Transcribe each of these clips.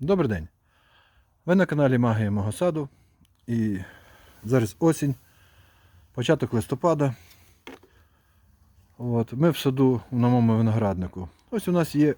Добрий день. Ви на каналі Магія мого саду. І зараз осінь, початок листопада. От, ми в саду на моєму винограднику. Ось у нас є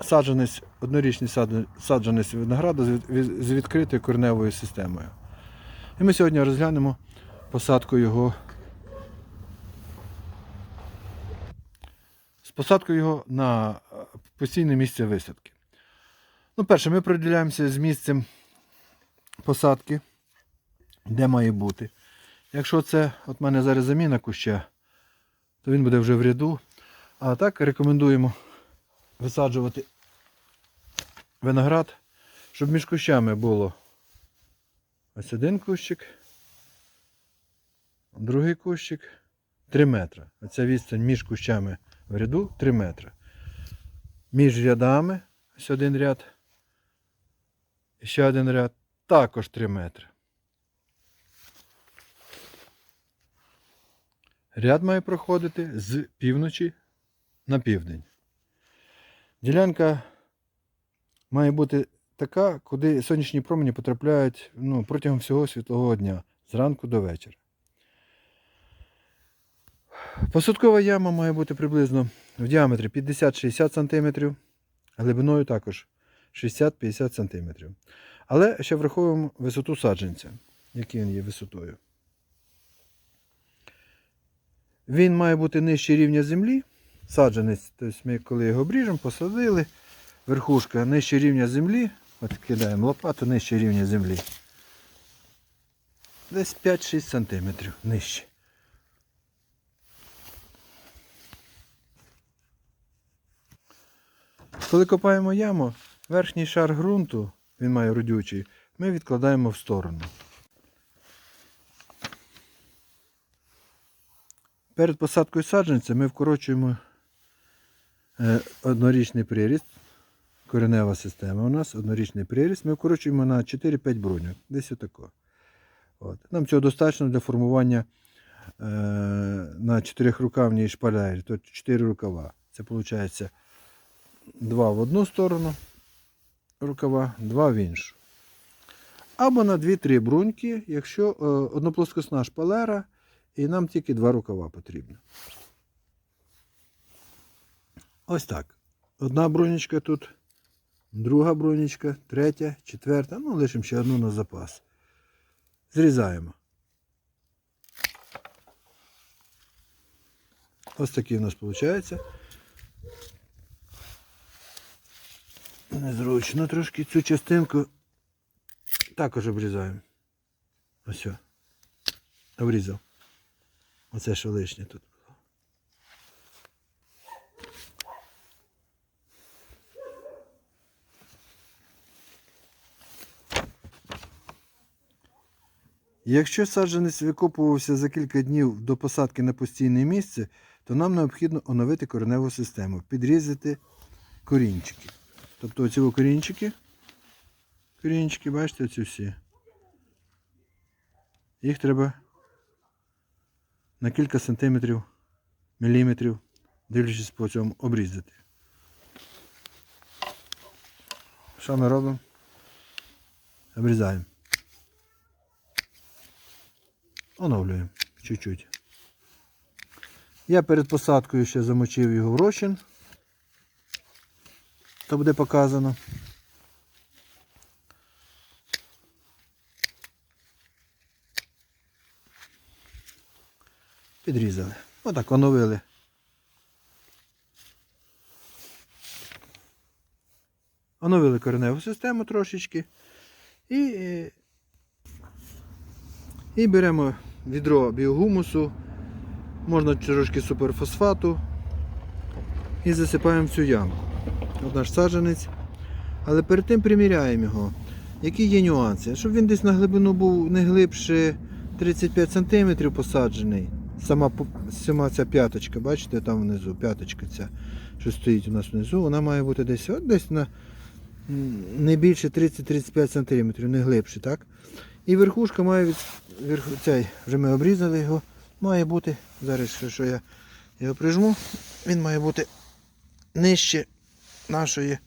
саджанець, однорічний саджанець винограду з від- від- з відкритою кореневою системою. І ми сьогодні розглянемо посадку його. З посадкою його на постійне місце висадки. Ну, перше, ми приділяємося з місцем посадки, де має бути. Якщо це от в мене зараз заміна куща, то він буде вже в ряду. А так рекомендуємо висаджувати виноград, щоб між кущами було ось один кущик, другий кущик 3 метри. Оця відстань між кущами в ряду 3 метри. Між рядами ось один ряд. Ще один ряд також 3 метри. Ряд має проходити з півночі на південь. Ділянка має бути така, куди сонячні промені потрапляють ну, протягом всього світлового дня, зранку до вечора. Посадкова яма має бути приблизно в діаметрі 50-60 см, глибиною також 60-50 см. Але ще враховуємо висоту саджанця, який він є висотою. Він має бути нижче рівня землі. Саджанець, тобто ми коли його обріжемо, посадили, верхушка нижче рівня землі. От кидаємо лопату нижче рівня землі. Десь 5-6 см нижче. Коли копаємо яму, верхній шар ґрунту, він має родючий, ми відкладаємо в сторону. Перед посадкою саджанця ми вкорочуємо е, однорічний приріст. Коренева система у нас, однорічний приріст. Ми вкорочуємо на 4-5 бруньок. Десь отако. От. Нам цього достатньо для формування е, на чотирьохрукавній шпалері, тобто 4 рукава. Це виходить два в одну сторону рукава, два в іншу. Або на 2-3 бруньки, якщо е, одноплоскосна шпалера, і нам тільки два рукава потрібно. Ось так. Одна брунечка тут, друга брунечка, третя, четверта. Ну, лишимо ще одну на запас. Зрізаємо. Ось такий у нас виходить. Незручно трошки цю частинку також обрізаємо. Ось. Обрізав. Оце що лишнє тут. Якщо саджанець викопувався за кілька днів до посадки на постійне місце, то нам необхідно оновити кореневу систему, підрізати корінчики. Тобто оці корінчики, корінчики, бачите, оці всі. Їх треба на кілька сантиметрів, міліметрів, дивлячись по цьому, обрізати. Що ми робимо? Обрізаємо. Оновлюємо чуть-чуть. Я перед посадкою ще замочив його в розчин. То буде показано. Підрізали. Отак оновили. Оновили кореневу систему трошечки. І, е, і беремо відро біогумусу, можна трошки суперфосфату і засипаємо цю ямку. Наш саджанець. Але перед тим приміряємо його. Які є нюанси? Щоб він десь на глибину був не глибше 35 см посаджений. Сама, сама ця п'яточка, бачите, там внизу, п'яточка ця, що стоїть у нас внизу, вона має бути десь от десь на не більше 30-35 см, не глибше, так? І верхушка має від верху, цей, вже ми обрізали його, має бути, зараз що я його прижму, він має бути нижче нашої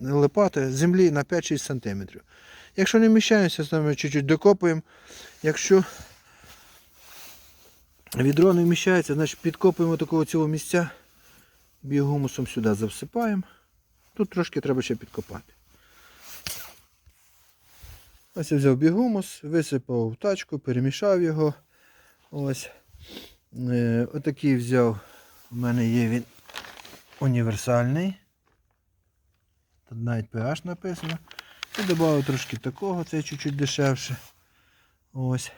лопати землі на 5-6 см. Якщо не вміщаємося, то ми чуть-чуть докопуємо. Якщо відро не вміщається, значить підкопуємо такого цього місця, біогумусом сюди засипаємо. Тут трошки треба ще підкопати. Ось я взяв бігумус, висипав в тачку, перемішав його. Ось. Е, отакий взяв. У мене є він універсальний. Навіть pH написано. І додав трошки такого, це чуть-чуть дешевше. Ось.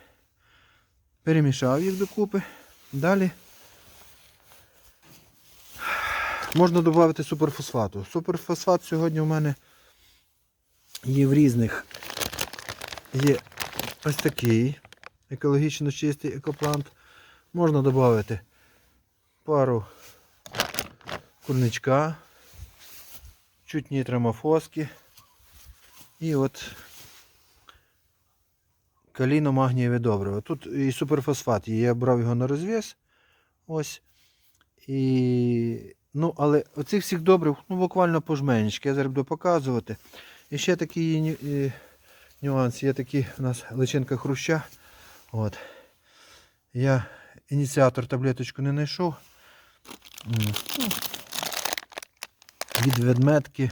Перемішав їх докупи. Далі можна додати суперфосфату. Суперфосфат сьогодні у мене є в різних. Є ось такий екологічно чистий екоплант. Можна додати пару курничка, чуть нітромофоски і от каліно-магнієве добриво. Тут і суперфосфат є, я брав його на розв'яз. Ось. І... Ну, але оцих всіх добрив, ну буквально пожменечки, я зараз буду показувати. І ще такий е, нюанс, є такий у нас личинка хруща. От. Я ініціатор таблеточку не знайшов. Від ведметки,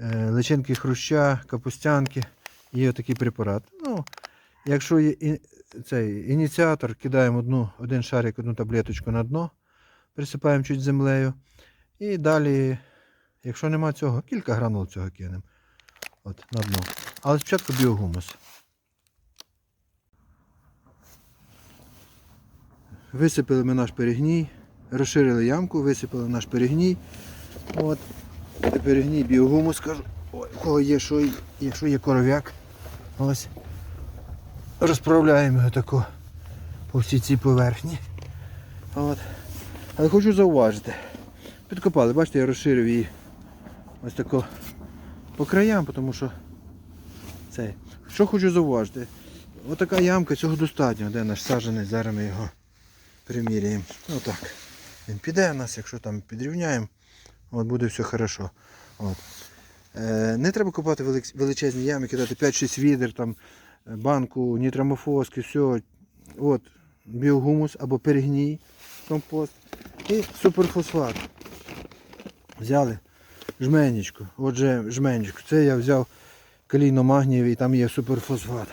е, личинки хруща, капустянки. Є такий препарат. Ну, якщо є цей ініціатор, кидаємо одну, один шарик, одну таблеточку на дно, присипаємо чуть землею. І далі, якщо нема цього, кілька гранул цього кинемо. От, на дно. Але спочатку біогумус. Висипали ми наш перегній, розширили ямку, висипали наш перегній. От. Це перегній біогумус, кажу. Ой, кого є, що, якщо є коров'як. Ось. Розправляємо його тако по всій цій поверхні. От. Але хочу зауважити. Підкопали, бачите, я розширив її ось тако по краям, тому що це. Що хочу зауважити? Отака ямка, цього достатньо, де наш саджанець, зараз ми його приміряємо. Отак. Він піде у нас, якщо там підрівняємо, от буде все хорошо. От. Е, не треба купати величезні ями, кидати 5-6 відер, там, банку, нітрамофоски, все. От, біогумус або перегній, компост і суперфосфат. Взяли жменечку. Отже, жменечку. Це я взяв калійно-магнієвий, там є суперфосфат.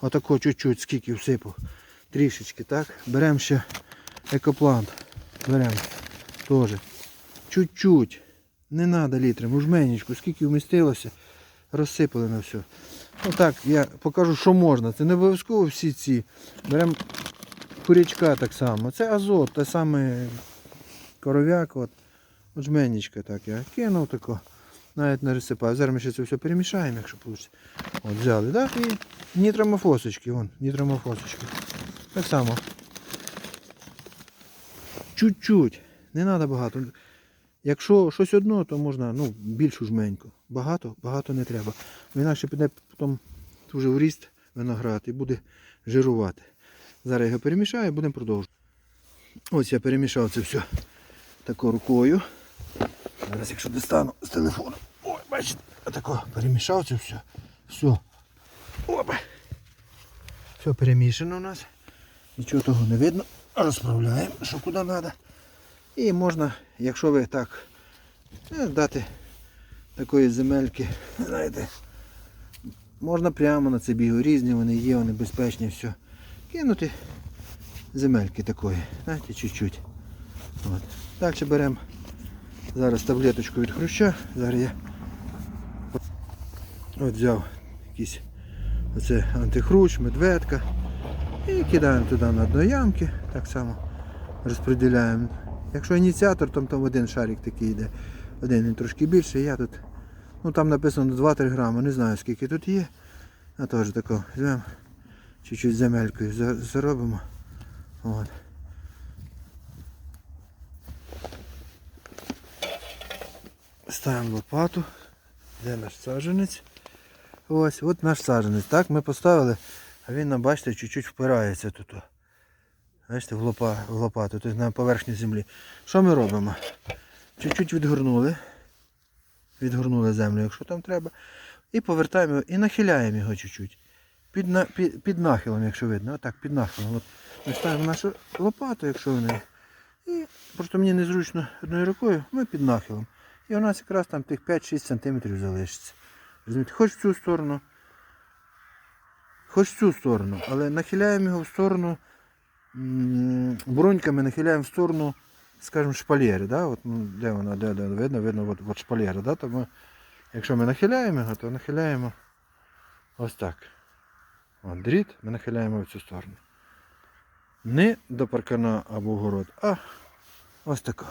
Отако чуть-чуть, скільки всипав. Трішечки, так? Беремо ще екоплант. Беремо теж. Чуть-чуть. Не треба літрами, жменечку, скільки вмістилося, розсипали на все. Ну так, я покажу, що можна. Це не обов'язково всі ці. Беремо курячка так само. Це азот, те саме коров'як. От. От жменечка так я кинув тако. Навіть не розсипаю. Зараз ми ще це все перемішаємо, якщо вийде. От взяли, так? І нітромофосочки, вон, нітромофосочки. Так само. Чуть-чуть. Не треба багато. Якщо щось одно, то можна ну, більшу жменьку. Багато, багато не треба. Бо Інакше піде потім дуже в ріст виноград і буде жирувати. Зараз його перемішаю і будемо продовжувати. Ось я перемішав це все тако рукою. Зараз, якщо достану з телефону. Ой, бачите, отако перемішав це все. Все. Опа. Все перемішано у нас. Нічого того не видно. Розправляємо, що куди треба. І можна, якщо ви так е, дати такої земельки, знаєте, можна прямо на це бігу. Різні вони є, вони безпечні, все. Кинути земельки такої, знаєте, чуть-чуть. Далі беремо зараз таблеточку від хруща. Зараз я от взяв якийсь оце антихрущ, медведка. І кидаємо туди на дно ямки, так само розподіляємо. Якщо ініціатор, то там один шарик такий йде. Один він трошки більший, я тут. Ну там написано 2-3 грами, не знаю скільки тут є. А теж тако візьмемо, чуть-чуть земелькою заробимо. От. Ставимо лопату. Де наш саджанець? Ось, от наш саджанець. Так, ми поставили, а він нам, бачите, чуть-чуть впирається тут. Бачите, в, лопа, в лопату, тобто на поверхню землі. Що ми робимо? Чуть-чуть відгорнули. відгорнули землю, якщо там треба. І повертаємо його і нахиляємо його чуть-чуть. Під, на, під, під нахилом, якщо видно. Отак, під нахилом. От ми ставимо нашу лопату, якщо вони. І просто мені незручно одною рукою, ми під нахилом. І у нас якраз там тих 5-6 см залишиться. Розумієте, хоч в цю сторону, хоч в цю сторону, але нахиляємо його в сторону, м, бруньками нахиляємо в сторону, скажімо, шпалєри. Да? От, ну, де вона, де, де видно, видно, от, от шпалєра. Да? То якщо ми нахиляємо його, то нахиляємо ось так. От, дріт ми нахиляємо в цю сторону. Не до паркана або город, а ось тако.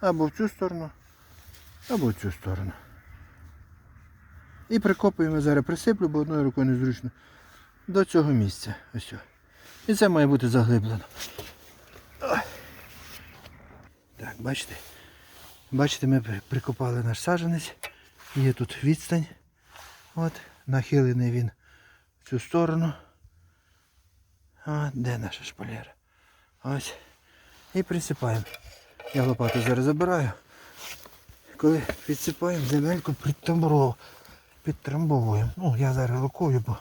Або в цю сторону, або в цю сторону. І прикопуємо зараз, присиплю, бо одною рукою незручно. До цього місця. Ось. І це має бути заглиблено. Так, бачите? Бачите, ми прикопали наш саджанець. Є тут відстань. От, нахилений він в цю сторону. А, де наша шпалера? Ось. І присипаємо. Я лопату зараз забираю. Коли підсипаємо земельку. Підтрамбовуємо. Ну, я зараз рукою, бо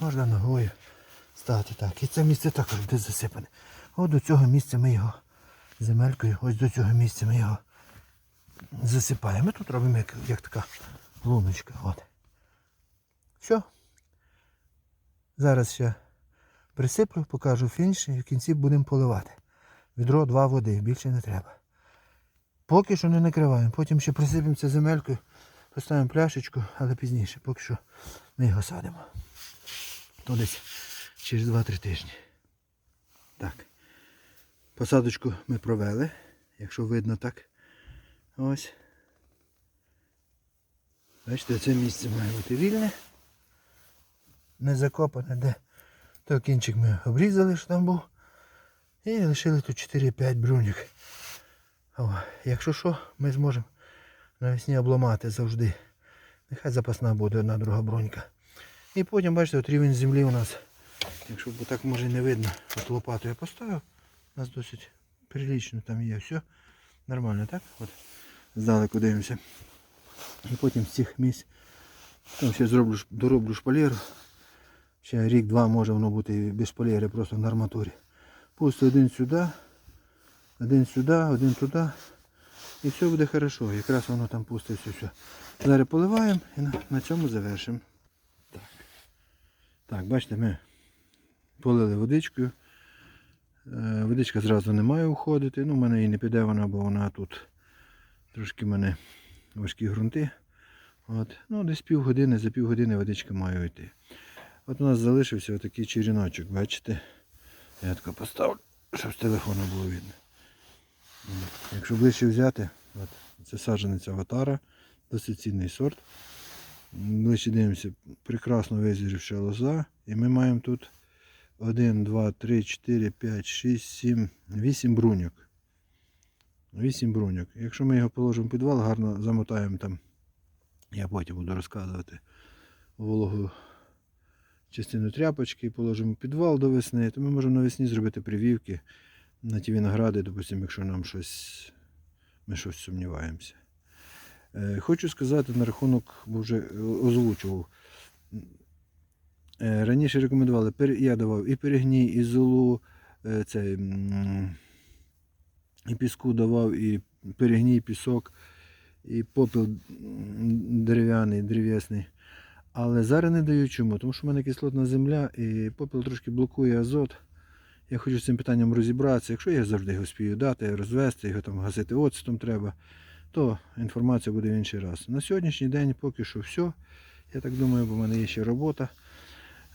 можна ногою стати так. І це місце також буде засипане. От до цього місця ми його земелькою, ось до цього місця ми його засипаємо. Ми тут робимо як, як така луночка. От. Все. Зараз ще присиплю, покажу фініш і в кінці будемо поливати. Відро два води, більше не треба. Поки що не накриваємо, потім ще присипемо це земелькою, поставимо пляшечку, але пізніше, поки що ми його садимо. То десь через 2-3 тижні. Так. Посадочку ми провели, якщо видно так. Ось. Бачите, це місце має бути вільне. Не закопане, де той кінчик ми обрізали, що там був. І лишили тут 4-5 бруньок. О, якщо що, ми зможемо навесні обламати завжди. Нехай запасна буде одна друга бронька. І потім, бачите, от рівень землі у нас, якщо б так може не видно, от лопату я поставив, у нас досить прилично там є все. Нормально, так? От здалеку дивимося. І потім з цих місць там ще зроблю, дороблю шпалеру. Ще рік-два може воно бути без шпалери, просто на арматурі. Пусти один сюди, один сюди, один туди. І все буде хорошо. Якраз воно там пуститься все. Зараз поливаємо і на, на цьому завершимо. Так. так, бачите, ми полили водичкою. Е, Водичка зразу не має уходити. Ну, в мене і не піде вона, бо вона тут трошки в мене важкі ґрунти. От. Ну, десь півгодини, за півгодини водичка має йти. От у нас залишився отакий черіночок, бачите? Я тако поставлю, щоб з телефону було видно. Якщо ближче взяти, от, це саджанець аватара, досить цінний сорт. Ближче дивимося, прекрасно визрівша лоза. І ми маємо тут 1, 2, 3, 4, 5, 6, 7, 8 бруньок. 8 бруньок. Якщо ми його положимо в підвал, гарно замотаємо там, я потім буду розказувати вологу частину тряпочки, і положимо в підвал до весни, то ми можемо навесні зробити привівки на ті виногради, допустимо, якщо нам щось, ми щось сумніваємося. Е, Хочу сказати на рахунок, бо вже е, озвучував. Е, Раніше рекомендували, я давав і перегній, і золу, е, цей, і піску давав, і перегній, пісок, і попіл дерев'яний, древ'ясний. Але зараз не даю чому, тому що в мене кислотна земля і попіл трошки блокує азот. Я хочу з цим питанням розібратися. Якщо я завжди його спію дати, розвести, його там гасити оцетом треба, то інформація буде в інший раз. На сьогоднішній день поки що все. Я так думаю, бо в мене є ще робота.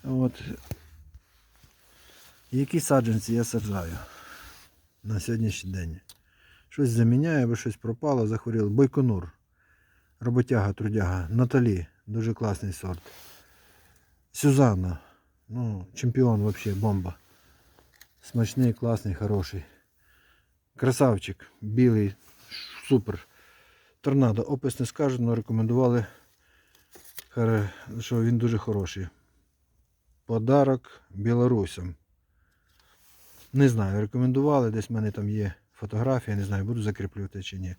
От. Які саджанці я саджаю на сьогоднішній день? Щось заміняє, або щось пропало, захворіло. Бойконур. Роботяга, трудяга. Наталі. Дуже класний сорт. Сюзанна. Ну, чемпіон взагалі, бомба. Смачний, класний, хороший. Красавчик. Білий. Супер. Торнадо. Опис не скажу, але рекомендували, що він дуже хороший. Подарок білорусам. Не знаю, рекомендували, десь в мене там є фотографія, не знаю, буду закріплювати чи ні.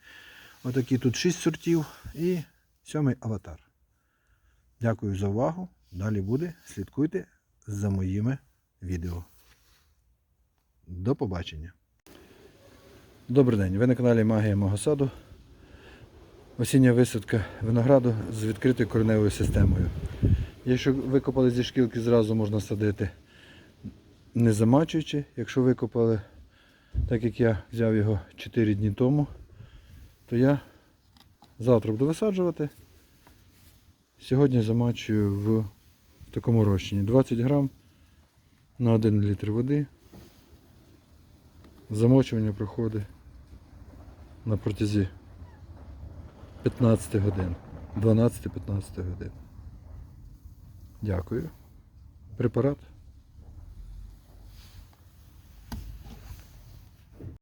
Отакі тут 6 сортів і сьомий аватар. Дякую за увагу. Далі буде. Слідкуйте за моїми відео. До побачення. Добрий день. Ви на каналі Магія мого саду. Осіння висадка винограду з відкритою кореневою системою. Якщо викопали зі шкілки, зразу можна садити не замачуючи. Якщо викопали, так як я взяв його 4 дні тому, то я завтра буду висаджувати. Сьогодні замачую в такому розчині 20 грам на 1 літр води. Замочування проходить на протязі 15 годин. 12-15 годин. Дякую. Препарат